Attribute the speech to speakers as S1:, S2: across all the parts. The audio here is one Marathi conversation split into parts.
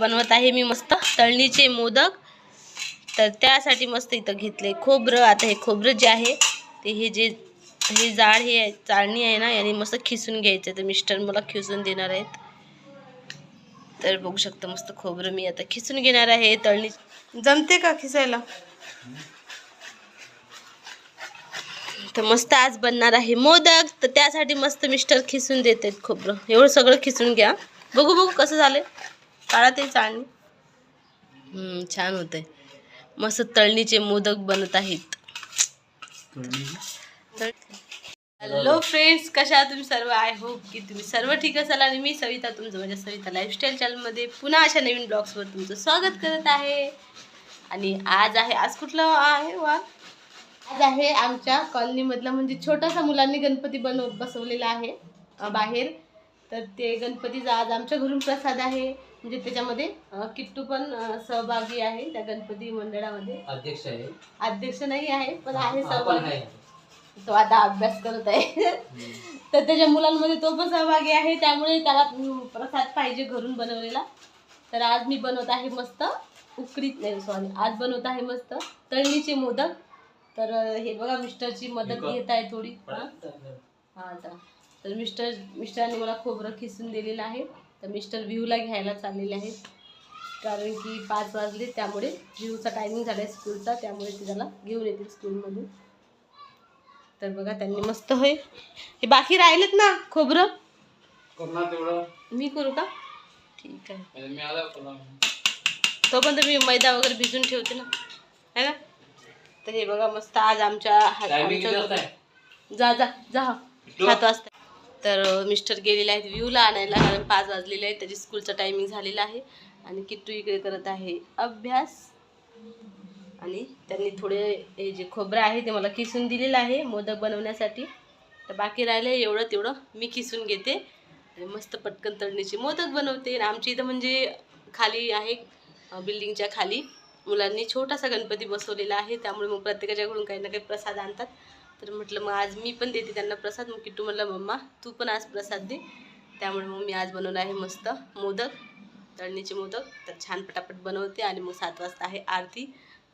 S1: बनवत आहे मी मस्त. तळणीचे मोदक. तर त्यासाठी मस्त इथं घेतले. खोबरं आता हे खोबरं जे आहे ते हे जे हे जाड हे आहे, चाळणी आहे ना याने मस्त खिसून घ्यायचं. तर मिस्टर मला खिसून देणार आहेत. तर बघू शकता मस्त खोबरं मी आता खिसून घेणार आहे. तळणी जमते का खिसायला? तर मस्त आज बनणार आहे मोदक. तर त्यासाठी मस्त मिस्टर खिसून देत आहेत खोबरं. एवढं सगळं खिसून घ्या. बघू बघू कसं झालं काढा ते चाळणी. हम्म, छान होतंय. मस्त तळणीचे मोदक बनत आहेत. हॅलो फ्रेंड्स कशा आहात तुम्ही सर्व? आय होप की तुम्ही सर्व ठीक असाल आणि मी सविता तुमचं माझ्या सविता लाईफस्टाईल चॅनलमध्ये पुन्हा अशा नवीन ब्लॉग्सवर तुमचं स्वागत करत आहे. आणि आज आहे आज कुठलं आहे वा? आज आहे आमच्या कॉलनीमधला म्हणजे छोटासा मुलांनी गणपती बनव बसवलेला आहे बाहेर. तर ते गणपतीचा आज आमच्या घरून प्रसाद आहे. म्हणजे त्याच्यामध्ये किट्टू पण सहभागी आहे त्या गणपती मंडळामध्ये.
S2: अध्यक्ष आहे.
S1: अध्यक्ष नाही आहे पण आहे सहभागी. तो आता अभ्यास करत आहे. तर त्याच्या मुलांमध्ये तो पण सहभागी आहे त्यामुळे त्याला प्रसाद पाहिजे घरून बनवलेला. तर आज मी बनवत आहे मस्त उकडीत नाही सॉरी आज बनवत आहे मस्त तळणीचे मोदक. तर हे बघा मिस्टरची मदत घेत आहे थोडी. हा? तर मिस्टर मिस्टरांनी मला खोबरं खिसून दिलेलं आहे. तर मिस्टर व्ह्यूला घ्यायला चाललेले आहेत. कारण की पाच वाजले त्यामुळे व्ह्यूचा टायमिंग झाला आहे स्कूलचा त्यामुळे ते त्याला घेऊन येतील स्कूलमधून. तर बघा त्यांनी मस्त होय हे बाकी राहिलेत ना खोबरं? मी करू का? ठीक आहे.
S2: म्हणजे करणार
S1: तोपर्यंत मी मैदा वगैरे भिजून ठेवते ना. है ना? तर हे बघा मस्त आज आमच्या जा जा जा. सात वाजता. तर मिस्टर गेलेले आहेत व्ह्यूला आणायला कारण पाच वाजलेले आहेत त्याची स्कूलचा टायमिंग झालेला आहे. आणि किट्टू इकडे करत आहे अभ्यास. आणि त्यांनी थोडे हे जे खोबरं आहे ते मला किसून दिलेलं आहे मोदक बनवण्यासाठी. तर बाकी राहिलं एवढं तेवढं मी किसून घेते. आणि मस्त पटकन तळणीचे मोदक बनवते. आणि आमच्या इथं म्हणजे खाली आहे बिल्डिंगच्या खाली. मुलांनी छोटासा गणपती बसवलेला आहे. त्यामुळे मग प्रत्येकाच्याकडून काही ना काही प्रसाद आणतात. तर म्हटलं मग आज मी पण देते त्यांना प्रसाद. मग किट्टू म्हटलं मम्मा तू पण आज प्रसाद दे. त्यामुळे मग मी आज बनवलं आहे मस्त मोदक तळणीचे मोदक. तर छान पटापट बनवते आणि मग सात वाजता आहे आरती.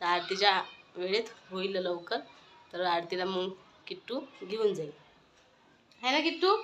S1: तर आरतीच्या वेळेत होईल लवकर. तर आरतीला मग किट्टू घेऊन जाईल. आहे ना किट्टू?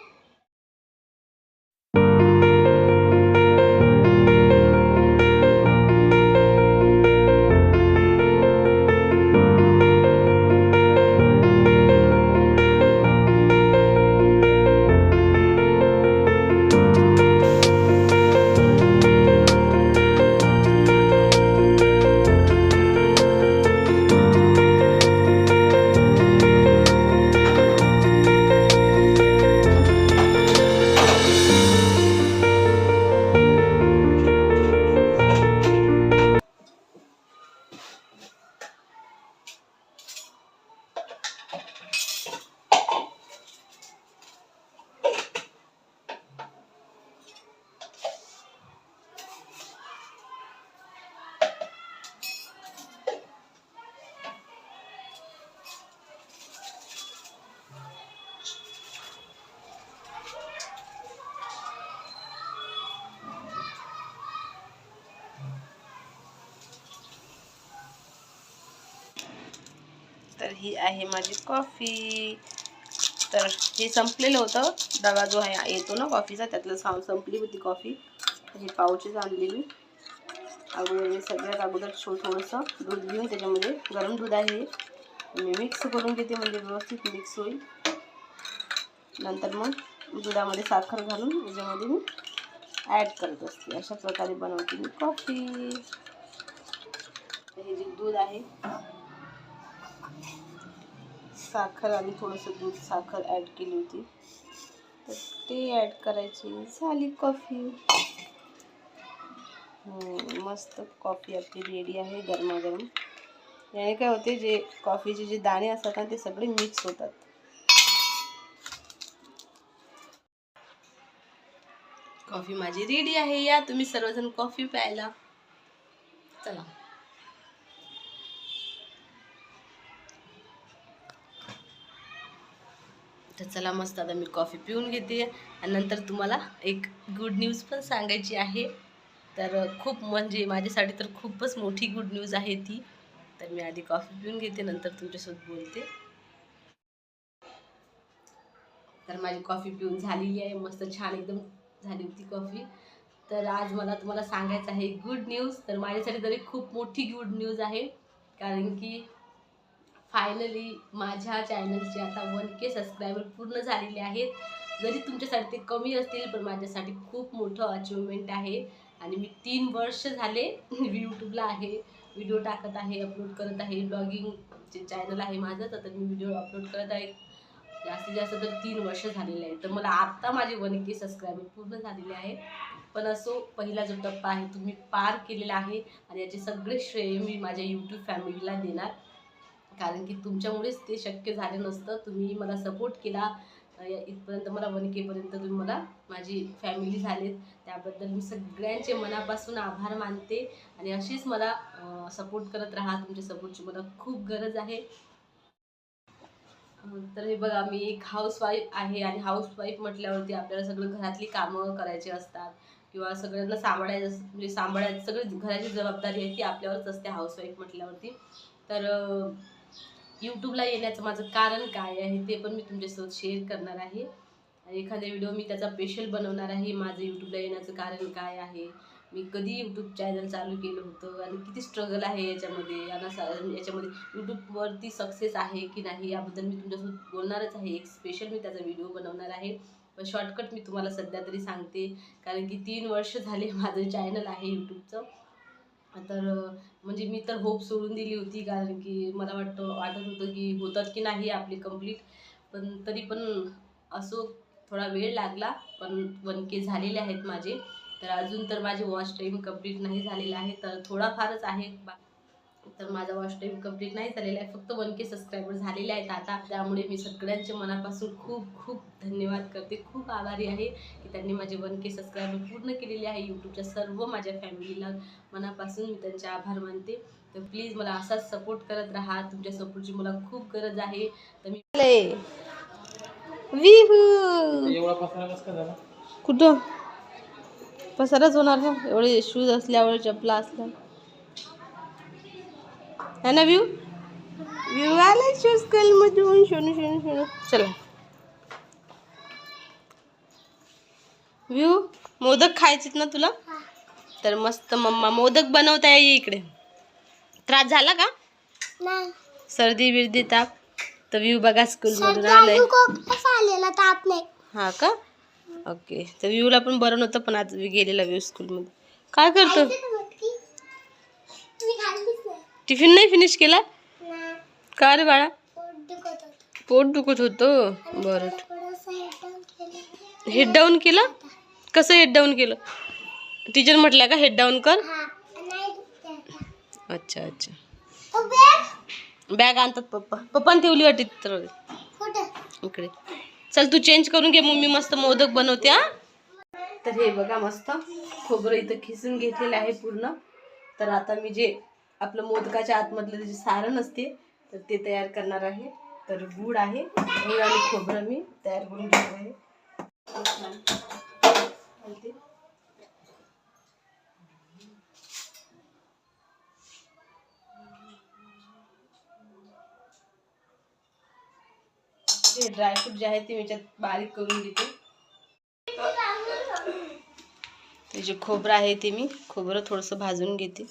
S1: तर ही आहे माझी कॉफी. तर हे संपलेलं होतं. डबा जो आहे येतो ना कॉफीचा त्यातलं साव संपली होती कॉफी. हे पाऊचेच आणली मी. अगोदर मी सगळ्यात अगोदर छो थोडंसं दूध घेऊन त्याच्यामध्ये गरम दूध आहे हे. मी मिक्स करून घेते म्हणजे व्यवस्थित मिक्स होईल. नंतर मग दुधामध्ये साखर घालून त्याच्यामध्ये मी ॲड करत असते. अशा प्रकारे बनवते मी कॉफी. हे जे दूध आहे साखर आणि थोडंसं दूध साखर ॲड केली होती. तर ते ॲड करायची. झाली कॉफी मस्त कॉफी आपली रेडी आहे गरमागरम. याने काय होते जे कॉफीचे जे दाणे असतात ना ते सगळे मिक्स होतात. कॉफी माझी रेडी आहे. या तुम्ही सर्वजण कॉफी प्यायला. चला. तर चला मस्त आता मी कॉफी पिऊन घेते. आणि नंतर तुम्हाला एक गुड न्यूज पण सांगायची आहे. तर खूप म्हणजे माझ्यासाठी तर खूपच मोठी गुड न्यूज आहे ती. तर मी आधी कॉफी पिऊन घेते नंतर तुमच्यासोबत बोलते. तर माझी कॉफी पिऊन झालेली आहे. मस्त छान एकदम झाली होती कॉफी तर आज मला तुम्हाला सांगायचं आहे गुड न्यूज तर माझ्यासाठी तरी खूप मोठी गुड न्यूज आहे. कारण की फायनली माझ्या चॅनलचे आता वन के सबस्क्रायबर पूर्ण झालेले आहेत. जरी तुमच्यासाठी ते कमी असतील पण माझ्यासाठी खूप मोठं अचिव्हमेंट आहे. आणि मी तीन वर्ष झाले यूट्यूबला आहे व्हिडिओ टाकत आहे अपलोड करत आहे. ब्लॉगिंग जे चॅनल आहे माझं तर मी व्हिडिओ अपलोड करत आहे. जास्तीत जास्त तर तीन वर्ष झालेले आहे तर मला आत्ता माझे वन के सबस्क्रायबर पूर्ण झालेले आहे. पण असो पहिला जो टप्पा आहे तुम्ही पार केलेला आहे. आणि याचे सगळे श्रेय मी माझ्या यूट्यूब फॅमिलीला देणार. कारण की तुमच्यामुळेच ते शक्य झालं नसतं. तुम्ही मला सपोर्ट केला. इथपर्यंत मला वन केपर्यंत तुम्ही मला माझी फॅमिली झालेत. त्याबद्दल मी सगळ्यांचे मनापासून आभार मानते आणि अशीच मला सपोर्ट करत राहा. तुमच्या सपोर्टची मला खूप गरज आहे. तर हे बघा मी एक हाऊसवाईफ आहे आणि हाऊसवाईफ म्हटल्यावरती आपल्याला सगळं घरातली कामं करायची असतात किंवा सगळ्यांना सांभाळायचं म्हणजे सांभाळायचं सगळी घराची जबाबदारी आहे ती आपल्यावरच असते हाऊसवाईफ म्हटल्यावरती. तर यूट्यूबला येण्याचं माझं कारण काय आहे ते पण मी तुमच्यासोबत शेअर करणार आहे. एखादा व्हिडिओ मी त्याचा स्पेशल बनवणार आहे माझं यूट्यूबला येण्याचं कारण काय आहे? मी कधी यूट्यूब चॅनल चालू केलं होतं आणि किती स्ट्रगल आहे याच्यामध्ये? आणि सा- याच्यामध्ये यूट्यूबवरती सक्सेस आहे की नाही याबद्दल मी तुमच्यासोबत बोलणारच आहे. एक स्पेशल मी त्याचा व्हिडिओ बनवणार आहे. पण शॉर्टकट मी तुम्हाला सध्या तरी सांगते. कारण की तीन वर्ष झाले माझं चॅनल आहे यूट्यूबचं तर म्हणजे मी तर होप सोडून दिली होती कारण की मला वाटतं वाटत होतं की होतात की नाही आपली कंप्लीट पण तरी पण असो थोडा वेळ लागला पण वन के झालेले आहेत माझे. तर अजून तर माझे वॉच टाईम कंप्लीट नाही झालेला आहे तर थोडाफारच आहे. बा- तर माझा वॉच टाईम कंप्लीट नाही झालेला आहे. फक्त वन के सबस्क्रायबर झालेले आहेत आता. त्यामुळे मी सगळ्यांच्या मनापासून खूप खूप धन्यवाद करते. खूप आभारी आहे की त्यांनी माझे वन के सबस्क्रायबर पूर्ण केलेले आहे. यूट्यूबच्या सर्व माझ्या फॅमिलीला मनापासून मी त्यांचे आभार मानते. तर प्लीज मला असाच सपोर्ट करत राहा. तुमच्या सपोर्टची मला खूप गरज आहे. तर मी कुठं? पसारच होणार ना? एवढे शूज असल्यावर चपला असल्या है ना व्यू? व्यू आला मधून शोनू शोनू शोनू चला। व्यू मोदक खायचेत ना तुला? तर मस्त मम्मा मोदक बनवता ये इकडे. त्रास झाला का? सर्दी बिर्दी ताप? तर व्यू बघा स्कूल मधून आलाय.
S3: आलेला ताप नाही.
S1: हा का? ओके तर व्ह्यूला पण बरं नव्हतं पण आज गेलेला व्यू स्कूलमध्ये काय करतो? टिफिन नाही फिनिश केला? का रे बाळा?
S3: पोट दुखत होतं.
S1: बरं. हेड डाऊन केलं. कसं हेड डाऊन केलं? टीचर म्हटल्या का हेड डाऊन कर?
S3: हा.
S1: अच्छा अच्छा. बॅग आणतात पप्पा. पप्पाने ठेवली वाटते तर? इकडे. चल तू चेंज करून घे. मम्मी मस्त मोदक बनवते हा. तर हे बघा मस्त. खोबरं इथं खिसून घेतलेलं आहे पूर्ण. तर आता मी जे आपलं मोदकाच्या आतमधलं जे सारण असते तर ते तयार करणार आहे. तर गूळ आहे गूळ आणि खोबरं मी तयार करून घेणार आहे. ते ड्रायफ्रूट जे आहे ते मी याच्यात बारीक करून घेते. ते जे खोबरं आहे ते मी खोबरं थोडंसं भाजून घेते.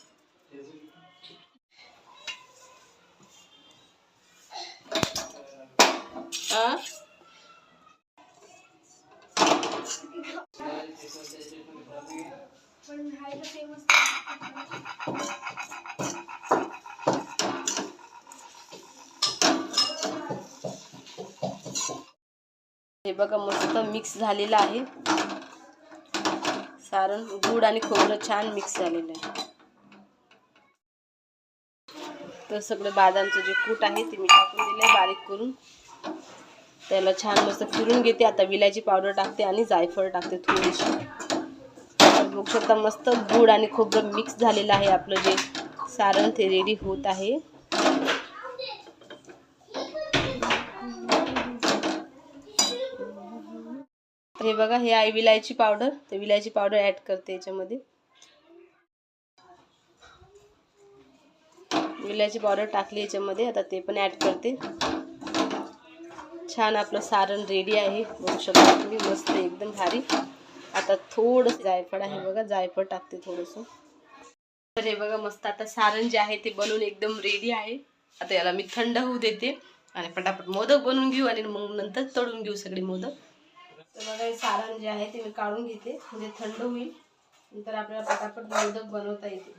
S1: हे बघा मस्त मिक्स झालेलं आहे. सारण गूळ आणि खोबरं छान मिक्स झालेलं आहे. तर सगळं बादामचं जे कूट आहे ते मी टाकून दिलं आहे बारीक करून. त्याला छान मस्त फिरून घेते. आता विलायची पावडर टाकते आणि जायफळ टाकते थोडीशी. बघू शकता मस्त गूळ आणि खोबरं मिक्स झालेलं आहे आपलं जे सारण ते रेडी होत आहे. हे बघा हे आहे विलायची पावडर तर विलायची पावडर ॲड करते याच्यामध्ये. विलायची पावडर टाकली याच्यामध्ये आता ते पण ॲड करते. छान आपलं सारण रेडी आहे. बघू शकता तुम्ही मस्त एकदम भारी. आता थोडंसं जायफळ आहे बघा जायफळ टाकते थोडंसं. तर हे बघा मस्त आता सारण जे आहे ते बनवून एकदम रेडी आहे. आता याला मी थंड होऊ देते आणि पटापट मोदक बनवून घेऊ आणि मग नंतर तळून घेऊ सगळे मोदक. तर बघा हे सारण जे आहे ते मी काढून घेते म्हणजे थंड होईल. नंतर आपल्याला पटापट मोदक बनवता येते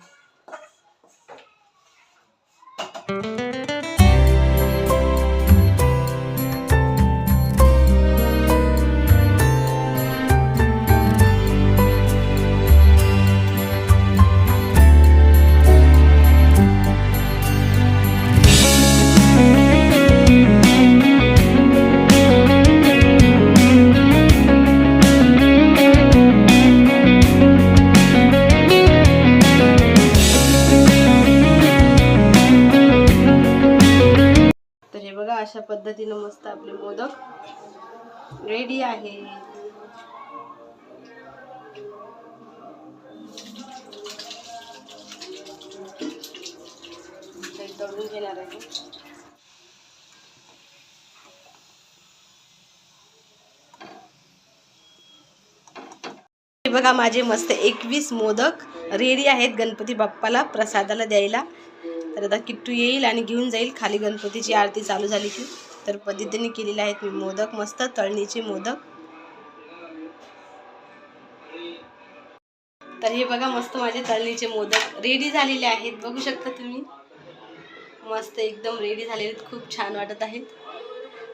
S1: पद्धतीनं मस्त आपले मोदक रेडी आहे. तळून घेणार आहे. बघा माझे मस्त एकवीस मोदक रेडी आहेत गणपती बाप्पाला प्रसादाला द्यायला. तर आता किट्टू येईल आणि घेऊन जाईल. खाली गणपतीची आरती चालू झाली की. तर पद्धतीने केलेले आहेत. मी मोदक मस्त तळणीचे मोदक. तर हे बघा मस्त माझे तळणीचे मोदक रेडी झालेले आहेत. बघू शकता तुम्ही. मस्त एकदम रेडी झालेले खूप छान वाटत आहेत.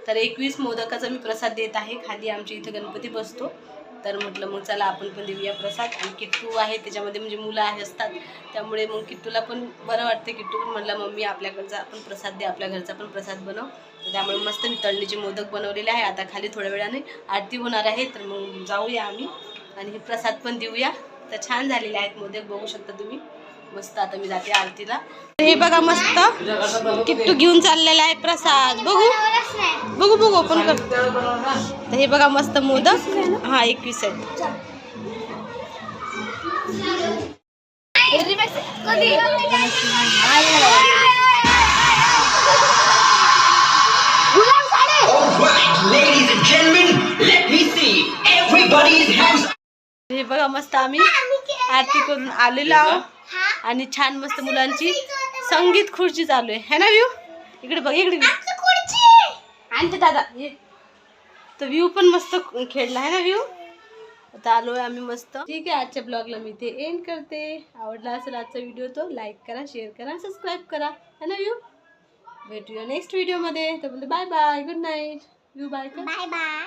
S1: तर एकवीस मोदकाचा मी प्रसाद देत आहे. खाली आमच्या इथं गणपती बसतो. तर म्हटलं मग चला आपण पण देऊया प्रसाद. आणि किट्टू आहे त्याच्यामध्ये म्हणजे मुलं आहे असतात. त्यामुळे मग किट्टूला पण बरं वाटते. किट्टू पण म्हटलं मम्मी आपल्याकडचा आपण प्रसाद दे आपल्या घरचा पण प्रसाद बनव. तर त्यामुळे मस्त मी तळणीचे मोदक बनवलेले आहे. आता खाली थोड्या वेळाने आरती होणार आहे तर मग जाऊया आम्ही आणि हे प्रसाद पण देऊया. तर छान झालेले आहेत मोदक बघू शकता तुम्ही. मस्त आता मी जाते आरतीला. हे बघा मस्त किट्टू घेऊन चाललेला आहे प्रसाद. बघू. बघू बघू ओपन कर तर हे बघा मस्त मोदक. हा एकवीस आहेत. हे बघा मस्त आम्ही आरती करून आलेलो आहोत. आणि छान मस्त मुलांची संगीत खुर्ची चालू आहे. है ना व्ह्यू? इकडे बघ इकडे आणते दादा ये तर व्ह्यू पण मस्त खेळला आहे ना व्ह्यू? आता आलोय आम्ही मस्त. ठीक आहे आजच्या ब्लॉगला मी ते एंड करते. आवडला असेल आजचा व्हिडिओ तो लाईक करा शेअर करा सबस्क्राईब करा. है ना व्ह्यू? भेटूया नेक्स्ट व्हिडिओमध्ये तर बाय बाय गुड नाईट व्ह्यू बाय
S3: बाय बाय